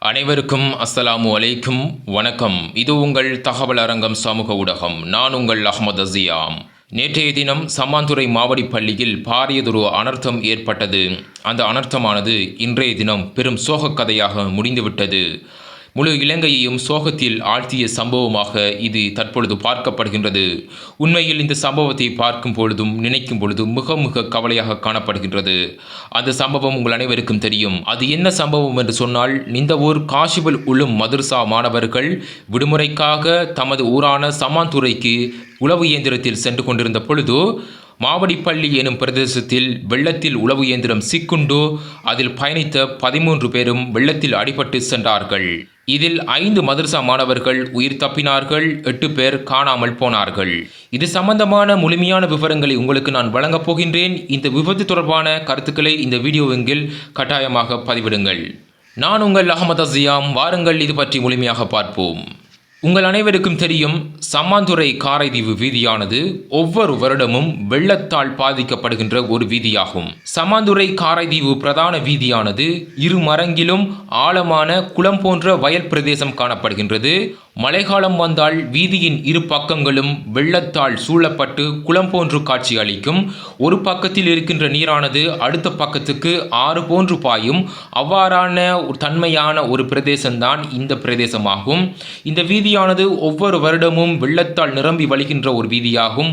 அனைவருக்கும் அஸ்ஸலாமு அலைக்கும். வணக்கம். இது உங்கள் தகவல் அரங்கம் சமூக ஊடகம். நான் உங்கள் அஹமது அசியாம் நேற்றைய தினம் சம்மாந்துறை மாவடி பள்ளியில் பாரியதொரு அனர்த்தம் ஏற்பட்டது. அந்த அனர்த்தமானது இன்றைய தினம் பெரும் சோகக் கதையாக முடிந்துவிட்டது. முழு இலங்கையையும் சோகத்தில் ஆழ்த்திய சம்பவமாக இது தற்பொழுது பார்க்கப்படுகின்றது. உண்மையில் இந்த சம்பவத்தை பார்க்கும் பொழுதும் நினைக்கும் பொழுதும் மிக மிக கவலையாக காணப்படுகின்றது. அந்த சம்பவம் உங்கள் அனைவருக்கும் தெரியும். அது என்ன சம்பவம் என்று சொன்னால் இந்த ஊர் காஷிபில் உள்ளும் மதுர்சா மாணவர்கள் விடுமுறைக்காக தமது ஊரான சமாந்துறைக்கு உளவு இயந்திரத்தில் சென்று கொண்டிருந்த பொழுது மாவடிப்பள்ளி எனும் பிரதேசத்தில் வெள்ளத்தில் உளவு இயந்திரம் சிக்குண்டு அதில் பயணித்த பதிமூன்று பேரும் வெள்ளத்தில் அடிபட்டு சென்றார்கள். இதில் ஐந்து மதரசா மாணவர்கள் உயிர் தப்பினார்கள் எட்டு பேர் காணாமல் போனார்கள். இது சம்பந்தமான முழுமையான விவரங்களை உங்களுக்கு நான் வழங்கப் போகின்றேன். இந்த விபத்து தொடர்பான கருத்துக்களை இந்த வீடியோவெங்கில் கட்டாயமாக பதிவிடுங்கள். நான் உங்கள் அகமது அசியாம் வாருங்கள் இது பற்றி முழுமையாக பார்ப்போம். உங்கள் அனைவருக்கும் தெரியும் சம்மாந்துறை காரைதீவு வீதியானது ஒவ்வொரு வருடமும் வெள்ளத்தால் பாதிக்கப்படுகின்ற ஒரு வீதியாகும். சம்மாந்துறை காரைதீவு பிரதான வீதியானது இரு மரங்கிலும் ஆழமான குளம் போன்ற வயல் பிரதேசம் காணப்படுகின்றது. மழைக்காலம் வந்தால் வீதியின் இரு பக்கங்களும் வெள்ளத்தால் சூழப்பட்டு குளம் போன்று காட்சி அளிக்கும். ஒரு பக்கத்தில் இருக்கின்ற நீரானது அடுத்த பக்கத்துக்கு ஆறு போன்று பாயும். அவ்வாறான தன்மையான ஒரு பிரதேசம்தான் இந்த பிரதேசமாகும். இந்த வீதியானது ஒவ்வொரு வருடமும் வெள்ளத்தால் நிரம்பி வழிகின்ற ஒரு வீதியாகும்.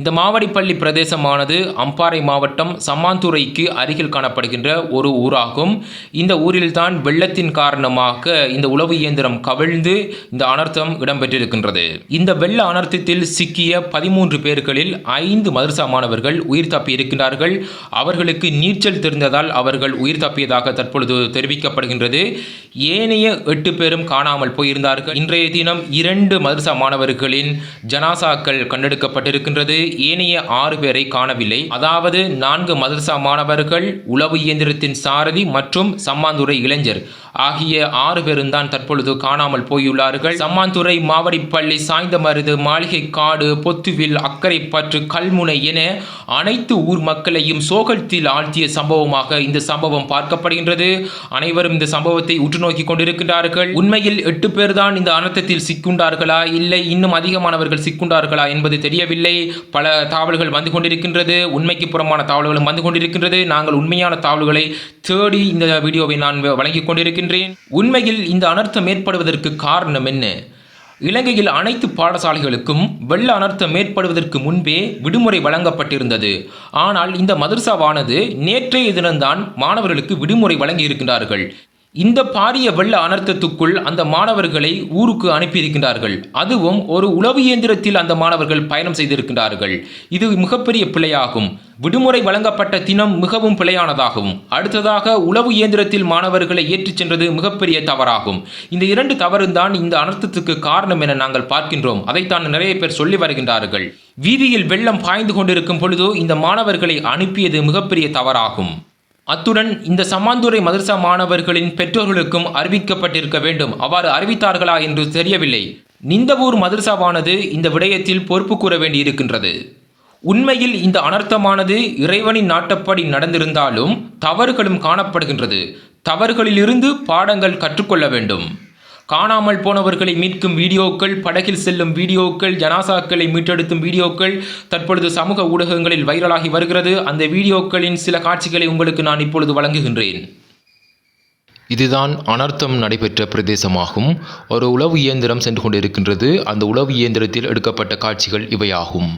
இந்த மாவடிப்பள்ளி பிரதேசமானது அம்பாறை மாவட்டம் சம்மாந்துறைக்கு அருகில் காணப்படுகின்ற ஒரு ஊராகும். இந்த ஊரில்தான் வெள்ளத்தின் காரணமாக இந்த உளவு இயந்திரம் கவிழ்ந்து இந்த அனர்த்தம் இடம்பெற்றிருக்கின்றது. இந்த வெள்ள அனர்த்தத்தில் சிக்கிய பதிமூன்று பேர்களில் ஐந்து மதரசா மாணவர்கள் உயிர் தப்பி இருக்கின்றார்கள். அவர்களுக்கு நீச்சல் தெரிந்ததால் அவர்கள் உயிர் தப்பியதாக தற்பொழுது தெரிவிக்கப்படுகின்றது. ஏனைய எட்டு பேரும் காணாமல் போயிருந்தார்கள். இன்றைய தினம் இரண்டு மதரசா மாணவர்களின் ஜனாசாக்கள் கண்டெடுக்கப்பட்டிருக்கின்றது. ஏனைய ஆறு பேரை காணவில்லை. அதாவது நான்கு மதரசா மாணவர்கள் உளவு இயந்திரத்தின் சாரதி மற்றும் சம்மாந்துறை இளைஞர். ஆகிய ஆறு பேரும் தான் தற்பொழுது காணாமல் போயுள்ளார்கள். சம்மாந்துறை மாவடிப்பள்ளி சாய்ந்தமருது மாளிகை காடு பொத்துவில் அக்கரைப்பற்று கல்முனை என அனைத்து ஊர் மக்களையும் சோகத்தில் ஆழ்த்திய சம்பவமாக இந்த சம்பவம் பார்க்கப்படுகின்றது. அனைவரும் இந்த சம்பவத்தை உற்று நோக்கி கொண்டிருக்கின்றார்கள். உண்மையில் எட்டு பேர் தான் இந்த அனர்த்தத்தில் சிக்குண்டார்களா? இல்லை இன்னும் அதிகமானவர்கள் சிக்குண்டார்களா என்பது தெரியவில்லை. பல தாவல்கள் வந்து கொண்டிருக்கின்றது. உண்மைக்கு புறமான தாவல்களும் வந்து கொண்டிருக்கின்றது. நாங்கள் உண்மையான தாவல்களை தேடி இந்த வீடியோவை நான் வழங்கிக் கொண்டிருக்கின்றேன் உண்மையில் இந்த அனர்த்தம் ஏற்படுவதற்கு காரணம் என்ன? இலங்கையில் அனைத்து பாடசாலைகளுக்கும் வெள்ள அனர்த்தம் ஏற்படுவதற்கு முன்பே விடுமுறை வழங்கப்பட்டிருந்தது. ஆனால் இந்த மதர்சாவானது நேற்றைய தினம்தான் மாணவர்களுக்கு விடுமுறை வழங்கி இருக்கின்றார்கள் இந்த பாரிய வெள்ள அனர்த்தத்துக்குள் அந்த மாணவர்களை ஊருக்கு அனுப்பியிருக்கின்றார்கள். அதுவும் ஒரு உளவு இயந்திரத்தில் அந்த மாணவர்கள் பயணம் செய்திருக்கின்றார்கள். இது மிகப்பெரிய பிழையாகும். விடுமுறை வழங்கப்பட்ட தினம் மிகவும் பிழையானதாகும். அடுத்ததாக உளவு இயந்திரத்தில் மாணவர்களை ஏற்றிச் சென்றது மிகப்பெரிய தவறாகும். இந்த இரண்டு தவறுந்தான் இந்த அனர்த்தத்துக்கு காரணம் என நாங்கள் பார்க்கின்றோம். அதைத்தான் நிறைய பேர் சொல்லி வருகின்றார்கள். வீதியில் வெள்ளம் பாய்ந்து கொண்டிருக்கும் பொழுதோ இந்த மாணவர்களை அனுப்பியது மிகப்பெரிய தவறாகும். அத்துடன் இந்த சம்மாந்துறை மதரசா மாணவர்களின் பெற்றோர்களுக்கும் அறிவிக்கப்பட்டிருக்க வேண்டும். அவ்வாறு அறிவித்தார்களா என்று தெரியவில்லை. நிந்தவூர் மதரசாவானது இந்த விடயத்தில் பொறுப்பு கூற வேண்டியிருக்கின்றது. உண்மையில் இந்த அனர்த்தமானது இறைவனின் நாட்டப்படி நடந்திருந்தாலும் தவறுகளும் காணப்படுகின்றது. தவறுகளிலிருந்து பாடங்கள் கற்றுக்கொள்ள வேண்டும். காணாமல் போனவர்களை மீட்கும் வீடியோக்கள் படகில் செல்லும் வீடியோக்கள் ஜனாசாக்களை மீட்டெடுத்தும் வீடியோக்கள் தற்பொழுது சமூக ஊடகங்களில் வைரலாகி வருகிறது. அந்த வீடியோக்களின் சில காட்சிகளை உங்களுக்கு நான் இப்பொழுது வழங்குகின்றேன். இதுதான் அனர்த்தம் நடைபெற்ற பிரதேசமாகும். ஒரு உளவு இயந்திரம் சென்று கொண்டிருக்கின்றது. அந்த உளவு இயந்திரத்தில் எடுக்கப்பட்ட காட்சிகள் இவையாகும்.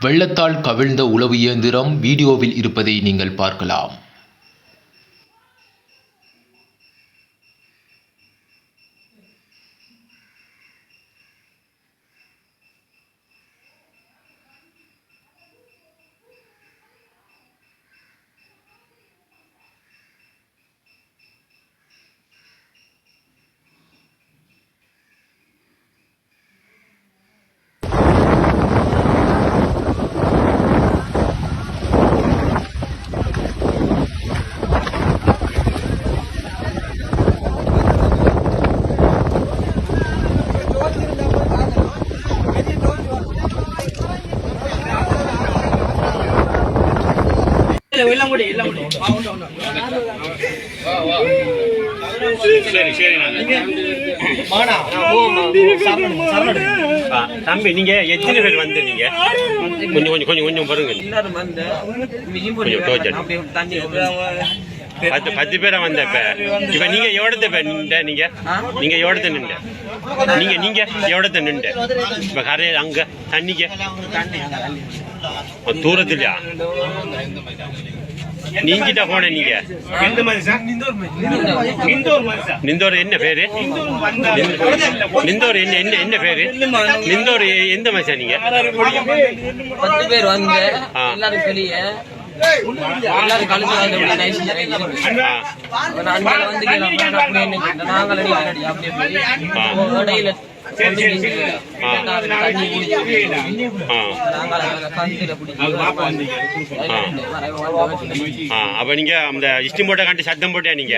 வெள்ளத்தால் கவிழ்ந்த உளவு இயந்திரம் வீடியோவில் இருப்பதை நீங்கள் பார்க்கலாம். சரி சரி ஆ, தம்பி நீங்க எத்தனை பேர் வந்து நீங்க? கொஞ்சம் கொஞ்சம் கொஞ்சம் கொஞ்சம் பாருங்க பத்து பத்து பேரா வந்த இப்ப? இப்ப நீங்க எவ்வளவு பேர் நின்ற நீங்க? நீங்க எவ்வளவு நின்ற? நீங்க நீங்க எவ்வளவு நின்ற? இப்ப கரை அங்க தண்ணிக்கு? தூரத்துலயா? நீங்கிட்ட போன நீங்க. நிந்தோர் என்ன பேரு? நிந்தோர் என்ன என்ன என்ன பேரு? நிந்தோர் எந்த மனுஷன் நீங்க? பத்து பேர் வந்து. எல்லாரும் எல்லாரும் வந்து நாங்கள் அடி அப்படியே அப்ப நீங்க அந்த இஷ்டம் போட்ட காட்டி சத்தம் போட்டியா நீங்க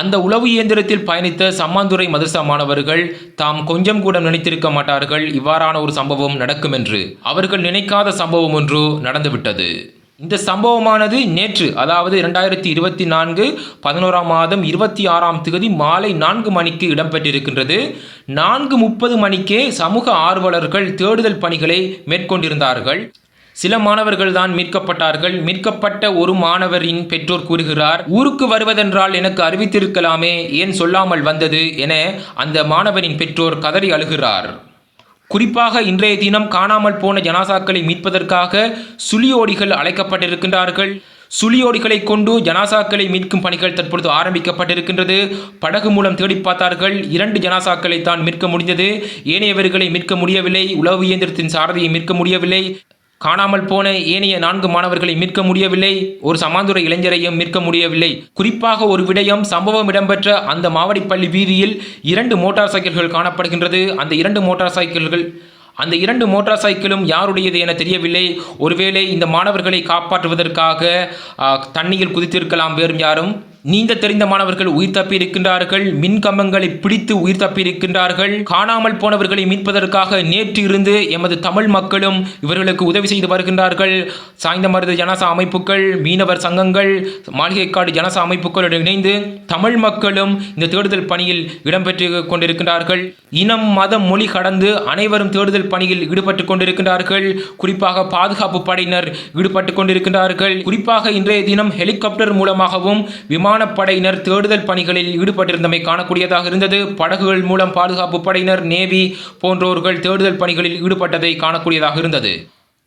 அந்த உளவு இயந்திரத்தில் பயணித்த சம்மாந்துறை மதரசா மாணவர்கள் தாம் கொஞ்சம் கூட நினைத்திருக்க மாட்டார்கள். இவ்வாறான ஒரு சம்பவம் நடக்கும் என்று அவர்கள் நினைக்காத சம்பவம் ஒன்று நடந்துவிட்டது. இந்த சம்பவமானது நேற்று அதாவது இரண்டாயிரத்தி இருபத்தி நான்கு பதினோராம் மாதம் இருபத்தி ஆறாம் தேதி மாலை நான்கு மணிக்கு இடம்பெற்றிருக்கின்றது. நான்கு முப்பது மணிக்கே சமூக ஆர்வலர்கள் தேடுதல் பணிகளை மேற்கொண்டிருந்தார்கள். சில மாணவர்கள் தான் மீட்கப்பட்டார்கள். மீட்கப்பட்ட ஒரு மாணவரின் பெற்றோர் கூறுகிறார் ஊருக்கு வருவதென்றால் எனக்கு அறிவித்திருக்கலாமே ஏன் சொல்லாமல் வந்தது? என அந்த மாணவரின் பெற்றோர் கதறி அழுகிறார். குறிப்பாக இன்றைய தினம் காணாமல் போன ஜனாசாக்களை மீட்பதற்காக சுழியோடிகள் அழைக்கப்பட்டிருக்கின்றார்கள். சுழியோடிகளை கொண்டு ஜனாசாக்களை மீட்கும் பணிகள் தற்பொழுது ஆரம்பிக்கப்பட்டிருக்கின்றது. படகு மூலம் தேடி பார்த்தார்கள். இரண்டு ஜனாசாக்களை தான் மீட்க முடிந்தது. ஏனையவர்களை மீட்க முடியவில்லை. உளவு இயந்திரத்தின் சாரதியை மீட்க முடியவில்லை. காணாமல் போன ஏனைய நான்கு மாணவர்களை மீட்க முடியவில்லை. ஒரு சமாந்துரை இளைஞரையும் மீட்க முடியவில்லை. குறிப்பாக ஒரு விடயம் சம்பவம் இடம்பெற்ற அந்த மாவடிப்பள்ளி வீதியில் இரண்டு மோட்டார் சைக்கிள்கள் காணப்படுகின்றது. அந்த இரண்டு மோட்டார் சைக்கிள்கள் அந்த இரண்டு மோட்டார் சைக்கிளும் யாருடையது என தெரியவில்லை. ஒருவேளை இந்த மாணவர்களை காப்பாற்றுவதற்காக தண்ணியில் குதித்திருக்கலாம் வேறும் யாரும். நீந்த தெரிந்த மாணவர்கள் உயிர் தப்பி இருக்கின்றார்கள் மின் கம்பங்களை பிடித்து உயிர் தப்பி இருக்கின்றார்கள் காணாமல் போனவர்களை மீட்பதற்காக நேற்று இருந்து எமது தமிழ் மக்களும் இவர்களுக்கு உதவி செய்து வருகின்றார்கள். சாய்ந்த மருது ஜனசா அமைப்புகள் மீனவர் சங்கங்கள் மாளிகைக்காடு ஜனசா அமைப்புகளுடன் இணைந்து தமிழ் மக்களும் இந்த தேடுதல் பணியில் இடம்பெற்று கொண்டிருக்கின்றார்கள். இனம் மதம் மொழி கடந்து அனைவரும் தேடுதல் பணியில் ஈடுபட்டு கொண்டிருக்கின்றார்கள். குறிப்பாக பாதுகாப்பு படையினர் ஈடுபட்டு கொண்டிருக்கின்றார்கள். குறிப்பாக இன்றைய தினம் ஹெலிகாப்டர் மூலமாகவும் விமான விமானப்படையினர் தேடுதல் பணிகளில் ஈடுபட்டிருந்தமை காணக்கூடியதாக இருந்தது. படகுகள் மூலம் பாதுகாப்பு படையினர் நேவி போன்றோர்கள் தேடுதல் பணிகளில் ஈடுபட்டதை காணக்கூடியதாக இருந்தது.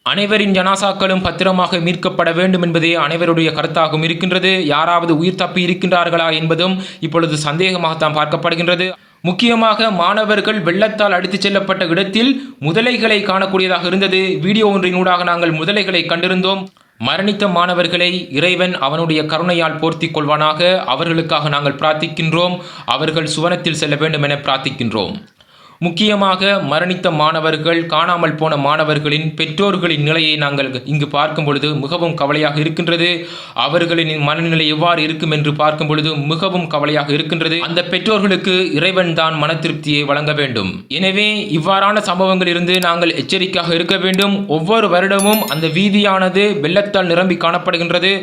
அனைவரின் ஜனாசாக்களும் பத்திரமாக மீட்கப்பட வேண்டும் என்பதே அனைவருடைய கருத்தாகவும் இருக்கின்றது. யாராவது உயிர் தப்பி இருக்கின்றார்களா என்பதும் இப்பொழுது சந்தேகமாகத்தான் பார்க்கப்படுகின்றது. முக்கியமாக மாணவர்கள் வெள்ளத்தால் அடித்துச் செல்லப்பட்ட இடத்தில் முதலைகளை காணக்கூடியதாக இருந்தது. வீடியோ ஒன்றினூடாக நாங்கள் முதலைகளை கண்டிருந்தோம். மரணித்த மாணவர்களை இறைவன் அவனுடைய கருணையால் போர்த்தி கொள்வானாக. அவர்களுக்காக நாங்கள் பிரார்த்திக்கின்றோம். அவர்கள் சுவனத்தில் செல்ல வேண்டும் என பிரார்த்திக்கின்றோம். முக்கியமாக மரணித்த மாணவர்கள் காணாமல் போன மாணவர்களின் பெற்றோர்களின் நிலையை நாங்கள் இங்கு பார்க்கும் பொழுது மிகவும் கவலையாக இருக்கின்றது. அவர்களின் மனநிலை எவ்வாறு இருக்கும் என்று பார்க்கும் பொழுது மிகவும் கவலையாக இருக்கின்றது. அந்த பெற்றோர்களுக்கு இறைவன் தான் மன திருப்தியை வழங்க வேண்டும். எனவே இவ்வாறான சம்பவங்கள் இருந்து நாங்கள் எச்சரிக்கையாக இருக்க வேண்டும். ஒவ்வொரு வருடமும் அந்த வீதியானது வெள்ளத்தால் நிரம்பி காணப்படுகின்றது.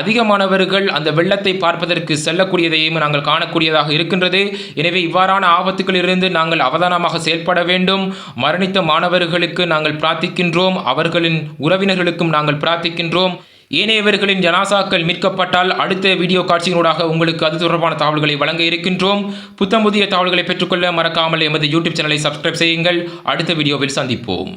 அதிகமானவர்கள் அந்த வெள்ளத்தை பார்ப்பதற்கு செல்லக்கூடியதையும் நாங்கள் காணக்கூடியதாக இருக்கின்றது. எனவே இவ்வாறான ஆபத்துகளிலிருந்து நாங்கள் அவதானம் அவதானமாக செயல்பட வேண்டும். மரணித்த மாணவர்களுக்கு நாங்கள் பிரார்த்திக்கின்றோம். அவர்களின் உறவினர்களுக்கும் நாங்கள் பிரார்த்திக்கின்றோம். ஏனையவர்களின் ஜனாசாக்கள் மீட்கப்பட்டால் அடுத்த வீடியோ காட்சியினூடாக உங்களுக்கு அது தொடர்பான தகவல்களை வழங்க இருக்கின்றோம். புத்தம் புதிய தகவல்களை பெற்றுக்கொள்ள மறக்காமல் எமது யூடியூப் சேனலை சப்ஸ்கிரைப் செய்யுங்கள். அடுத்த வீடியோவில் சந்திப்போம்.